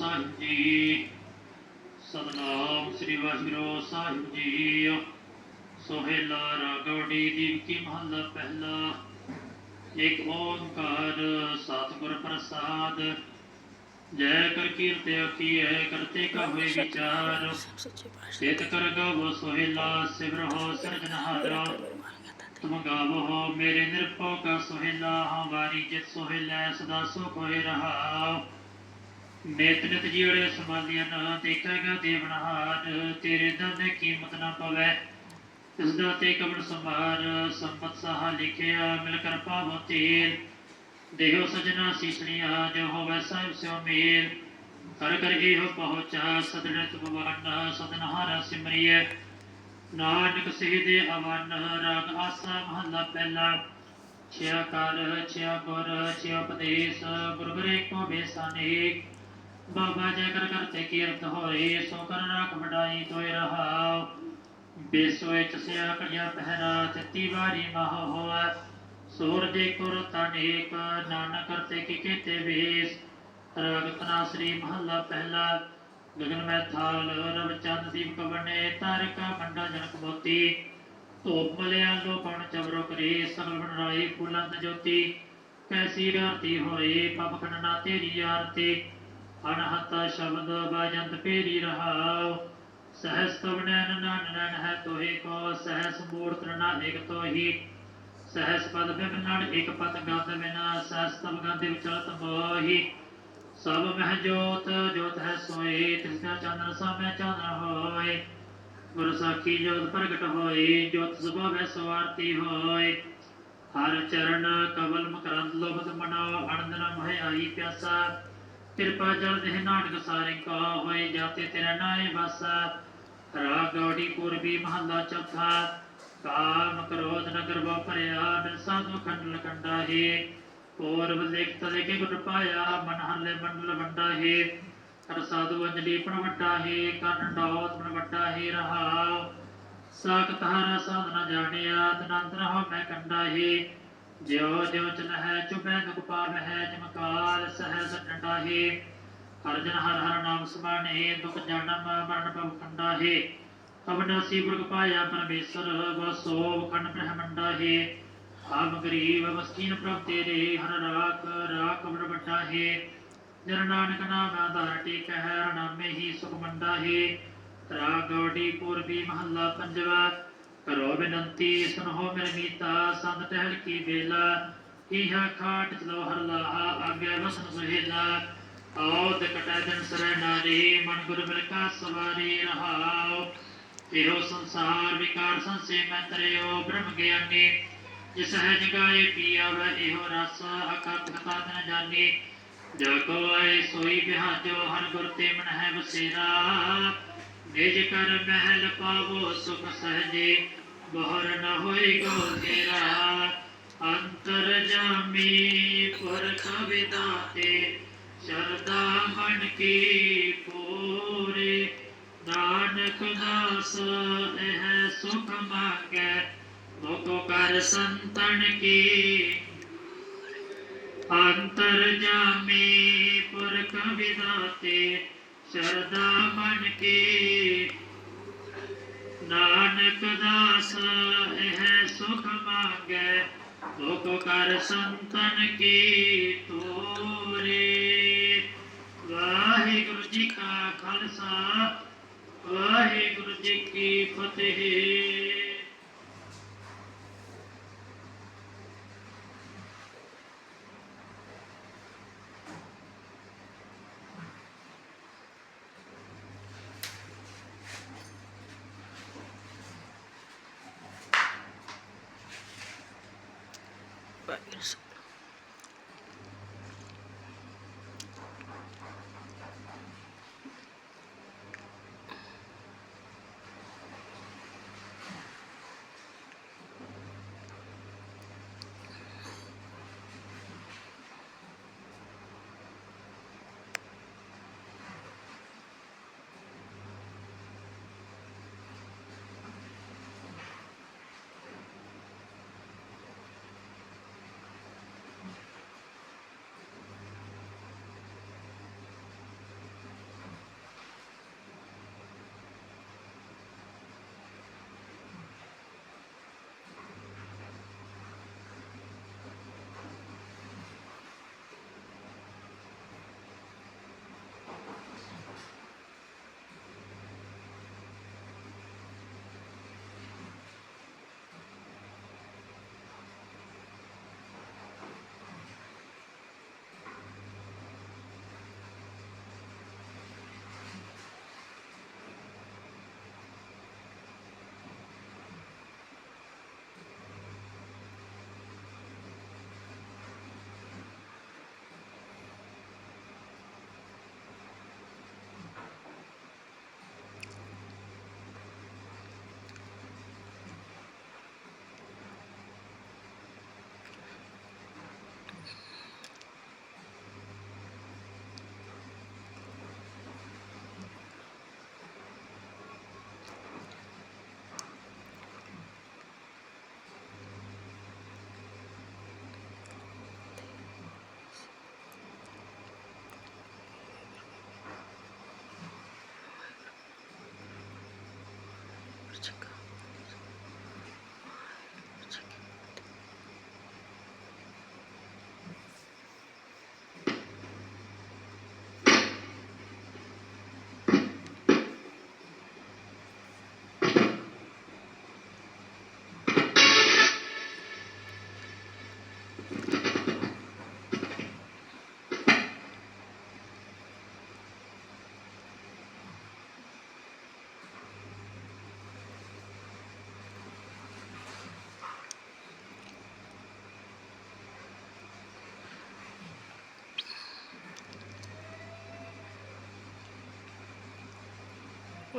ਸਾਹਿਬ ਜੀ। ਸਤਨਾਮ ਸ੍ਰੀ ਵਾਹਿਗੁਰੂ ਸਾਹਿਬ ਜੀ। ਸੋਹੇਲਾ ਰਾਗਵੜੀ ਦੀ ਮਹੱਲਾ ਪਹਿਲਾ। ਇੱਕ ਓੰਕਾਰ ਸਤਿਗੁਰ ਪ੍ਰਸਾਦ। ਜੈ ਕਰ ਕੀਰਤਿ ਕੀਏ ਕਰਤੇ ਕਾ ਹੋਏ ਵਿਚਾਰ। ਸੱਚੇ ਕਰ ਗਾਵੋ ਸੋਹਿਲਾ ਸਿਮਰੋ ਸਿਰਜਨਹਾਰਾ ਤੁਮ ਗਾਵੋ ਮੇਰੇ ਨਿਰਭਉ ਕਾ ਸੋਹਿਲਾ ਹਮਾਰੀ ਜਿਤ ਸੋਹਿਲਾ ਸਦਾ ਸੁਖ ਹੋਏ ਰਹਾ। ਨਿਤ ਨਿਤ ਜੀੜੇ ਨਾ ਦੇਖੇਗਾ ਦੇਵਨਹਾਰ ਤੇਰੇ ਦਾਨੇ ਕੀਮਤ ਨਾ ਪਵੇ। ਇਸ ਦਾ ਤੇ ਕਬਰ ਸੰਭਾਰ, ਸੰਪਤ ਸਹਾ ਲਿਖਿਆ, ਮਿਲ ਕਰ ਪਾਵੋ ਤੇਲ। ਦੇਹੋ ਸਜਣਾ ਸੀਸਣੀਆਂ ਜੋ ਹੋਵੇ ਸਾਹਿਬ ਸਿਓ ਮੇਲ। ਕਰ ਕਰ ਇਹੋ ਪਹੁੰਚਾ ਸਦਨਤ ਭਗਵਾਨ ਸਦਨਹਾਰਾ ਸਿਮਰਿਐ। ਨਾਨਕ ਸਹਿ ਦੇ ਅਵਨ ਰਾਗ ਆਸਾ ਮਹੱਲਾ ਪਹਿਲਾ। ਛਿਆ ਕਰ, ਛਿਆ ਗੁਰ, ਛਿਆ ਉਪਦੇਸ਼ ਗੁਰ ਕੋ ਬੇਸਾਨੇ। ਬਾਬਾ ਜੈ ਕਰ ਕਰਤੇ ਕੀਰਤ ਹੋਏ, ਸੋ ਕਰ ਰਾਖ ਵਡਾਈ ਤੋਇ ਰਹਾਉ। ਬੇਸੋਏ ਚਸਿਆ ਕੜਿਆ ਪਹਿਰਾ, ਤਤੀ ਵਾਰੀ ਮਹ ਹੋਆ। ਸੂਰਜ ਕੁਰ ਤਨੇਕ ਨਾਨਕ ਕਰਤੇ ਕੀ ਕੀਤੇ ਵੇਸ ਰਾਗ ਸ੍ਰੀ ਮਹੱਲਾ ਪਹਿਲਾ, ਗਗਨ ਮੈਂ ਥਾਲ, ਰਵ ਚੰਦ ਦੀਪ ਕਵਨੇ, ਤਾਰਕਾ ਮੰਡਾ ਜਨਕ ਮੋਤੀ। ਧੂਪ ਮਲਿਆ ਲੋਕਣ ਚਵਰੋ ਕਰੇ ਸਗਲ ਬਣਾਈ ਫੁੱਲਾਂ ਤੇ ਜੋਤੀ। ਕੈਸੀ ਰਾਤੀ ਹੋਏ ਪਬ ਖੰਡਨਾ ਤੇਰੀ ਆਰਤੀ। ਅਨਹਤ ਸ਼ਬਦ ਬਾਜੰਤ ਪੇਰੀ ਰਹਾਉ। ਸਹਸ ਤਵਨੈਨ ਨਨ ਹੈ ਤੋਹੀ ਕੋ, ਸਹਸ ਮੂਰਤ ਨਾ ਇਕ ਤੋਹੀ। ਸਹਸ ਪਦ ਬਿਮਨੜ ਇਕ ਪਤ ਗੰਧ ਬਿਨਾ ਸਹਸ ਤਵ ਗੰਧ ਵਿਚਲਤ ਮੋਹੀ। ਸਭ ਮਹਿ ਜੋਤ ਜੋਤ ਹੈ ਸੋਏ ਤਿਸ ਦਾ ਚੰਦਨ ਸਾਮੈ ਚਾਨਣ ਹੋਏ। ਗੁਰ ਸਾਖੀ ਜੋਤ ਪ੍ਰਗਟ ਹੋਈ, ਜੋਤ ਸੁਭਾਵੈ ਸਵਾਰਤੀ ਹੋਏ। ਹਰ ਚਰਨ ਕਵਲ ਮਕਰੰਦ ਲੋਭਤ ਮਨੋ ਅਨੰਦਨ ਮਹਿ ਆਈ ਪਿਆਸਾ। ਕਿਰਪਾ ਜਲ ਦੇਹ ਨਾਟਕ ਸਾਰੇ ਕਾ ਹੋਏ, ਜਾਤੇ ਤੇਰਾ ਨਾਏ ਵਾਸਾ। ਰਾਗ ਗੌੜੀ ਪੂਰਬੀ ਮਹੱਲਾ ਚੌਥਾ। ਕਾਮ ਕ੍ਰੋਧ ਨਗਰ ਵਾਪਰਿਆ, ਬਿਨ ਸਾਧੂ ਖੰਡ ਲਕੰਡਾ ਹੈ। ਪੂਰਬ ਲਿਖ ਤਲੇ ਕੇ ਗੁਰ ਪਾਇਆ, ਮਨ ਹੱਲੇ ਮੰਡਲ ਵੱਡਾ ਹੈ। ਹਰ ਸਾਧੂ ਅੰਜਲੀ ਪਣ ਵੱਡਾ ਹੈ ਕਰਨ ਡੋਤ ਪਣ ਹੈ, ਰਹਾਉ। ਸਾਖਤ ਹਰ ਸਾਧਨਾ ਜਾਣਿਆ, ਤਨੰਤ ਰਹੋ ਮੈਂ ਕੰਡਾ ਹੈ। ਜਿਉ ਜਿਉ ਚਲ ਹੈ ਚੁਬੈ ਦੁਖ ਹੈ ਜਮਕਾਲ ਸਹਿਜ ਡੰਡਾ ਹੈ ਹਰ ਜਨ ਹਰ ਹਰ ਨਾਮ ਸਮਾਣੇ, ਦੁਖ ਜਨਮ ਮਰਨ ਭਵ ਖੰਡਾ ਹੈ ਅਬਨਾਸੀ ਬੁਰਗ ਪਾਇਆ ਪਰਮੇਸ਼ਰ ਵਸੋ ਖੰਡ ਬ੍ਰਹਮੰਡਾ ਹੈ ਆਪ ਗਰੀਬ ਮਸਕੀਨ ਪ੍ਰਭ ਤੇਰੇ, ਹਰ ਰਾਖ ਰਾਖ ਬੜ ਵੱਡਾ ਹੈ ਜਨ ਨਾਨਕ ਨਾਮ ਆਧਾਰ ਟੇਕ ਹੈ ਨਾਮੇ ਹੀ ਸੁਖ ਮੰਡਾ ਹੈ ਰਾਗਵੜੀ ਪੂਰਬੀ ਮਹੱਲਾ ਪੰਜਵਾ ਕਰੋ ਬਿਨੰਤੀ ਸੁਨੋ ਮੇਰੇ ਮੀਤਾ, ਸੰਤ ਟਹਿਲ ਕੀ ਵੇਲਾ ਇਹਾ ਖਾਟ ਚਲੋ ਹਰ ਲਾਹਾ ਆਗੇ ਵਸਨ ਸੁਹੇਲਾ। ਆਓ ਤੇ ਕਟੈ ਦਿਨ ਸਰੈ ਨਾਰੀ, ਮਨ ਗੁਰ ਮਿਲ ਕਾ ਸਵਾਰੀ ਰਹਾਓ। ਇਹੋ ਸੰਸਾਰ ਵਿਕਾਰ ਸੰਸੇ ਮੈਂ ਤਰਿਓ, ਬ੍ਰਹਮ ਗਿਆਨੀ। ਜਿਸ ਹੈ ਜਗਾਏ ਪੀਆ, ਵੈ ਇਹੋ ਰਸ ਅਕਤ ਕਥਾ ਤਨ ਜਾਣੀ ਜਾ ਕੋ ਆਏ ਸੋਈ ਬਿਹਾਜੋ ਹਰ ਗੁਰ ਤੇ ਮਨ ਹੈ ਬਸੇਰਾ ਨਿਜ ਕਰ ਮਹਿਲ ਪਾਵੋ ਸੁਖ ਸਹਜੇ, ਬਹਰ ਨ ਹੋਈ ਗੋ ਤੇਰਾ ਅੰਤਰ ਜਾਮੀ ਪੁਰਖ ਵਿਦਾਤੇ ਸ਼ਰਦਾ ਮਨ ਕੀ ਪੂਰੇ। ਨਾਨਕ ਦਾਸ, ਇਹ ਸੁਖ ਮੰਗੈ ਮੋਕੋ ਕਰ ਸੰਤਨ ਕੀ। ਅੰਤਰ ਜਾਮੀ ਪੁਰਖ ਵਿਦਾਤੇ ਸ਼ਰਦਾ ਬਣ ਕੇ। ਨਾਨਕ ਦਾਸ, ਇਹ ਸੁਖ ਮੰਗੈ ਮੁਖ ਕਰ ਸੰਤਨ ਕੀ ਤੋਰੇ। ਵਾਹਿਗੁਰੂ ਜੀ ਕਾ ਖਾਲਸਾ, ਵਾਹਿਗੁਰੂ ਜੀ ਕੀ ਫਤਿਹ।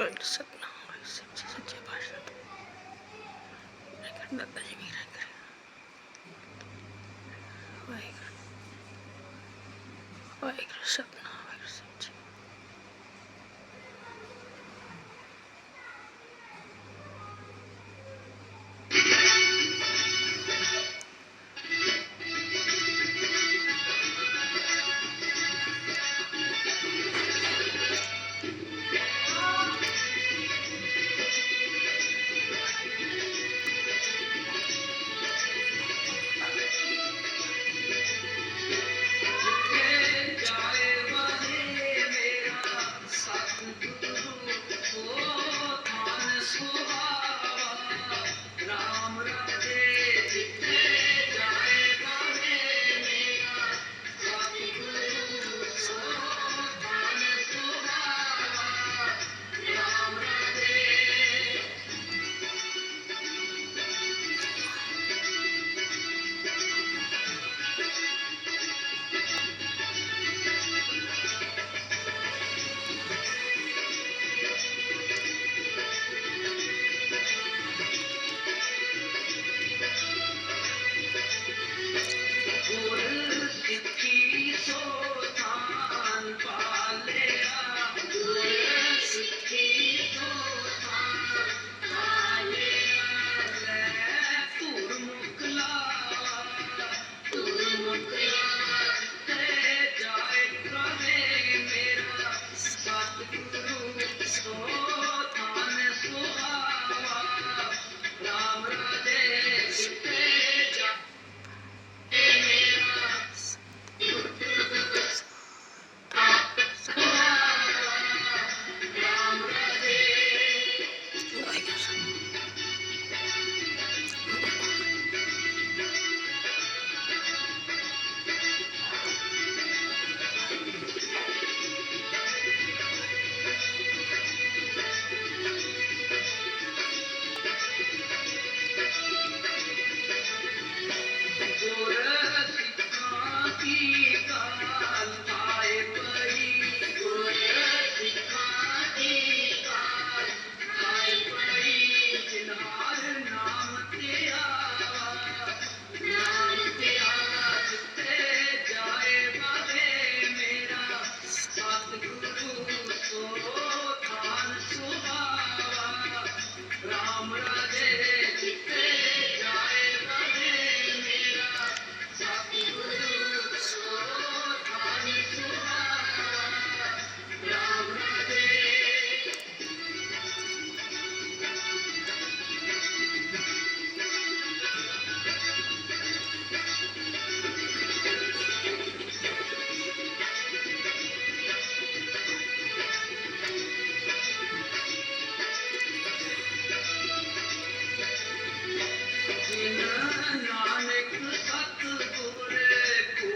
ਵਾਹਿਗੁਰੂ ਸਤਨਾਮ ਵਾਹਿਗੁਰੂ ਸੱਚੇ ਸੱਚੇ ਪਾਤਸ਼ਾਹ ਵਾਹਿਗੁਰੂ ਦਾਤਾ ਜੀ ਮੇਰਾ